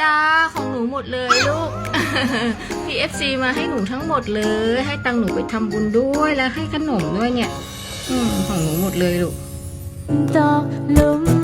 จ้าของหนูหมดเลยลูกพี่เอฟซีมาให้หนูทั้งหมดเลย ให้ตังหนูไปทำบุญด้วยแล้วให้ขนมด้วยเนี่ย อืมของหนูหมดเลยลูกตกลุมอ